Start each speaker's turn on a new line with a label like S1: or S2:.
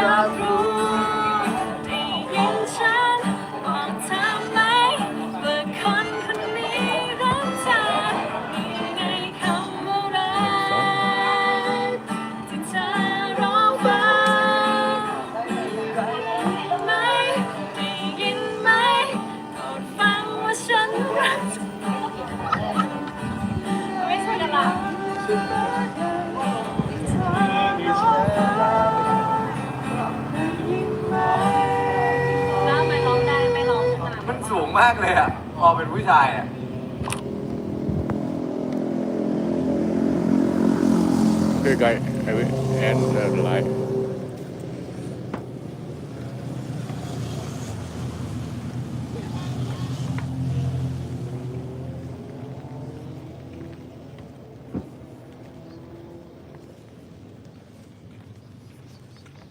S1: รับรู้ได้ยินฉันบอกทำอไหมว่าคนคนนี้รักเธอยังไงคำว่ารักที่เธอร้องไว้ไหมได้ยินไหมโปรดฟังว่าฉันรักเธอไม่ใช่กันหรอ
S2: มากเลยอะพอเป็นผู้ชายอะ
S3: ใกล้ๆไอ้เ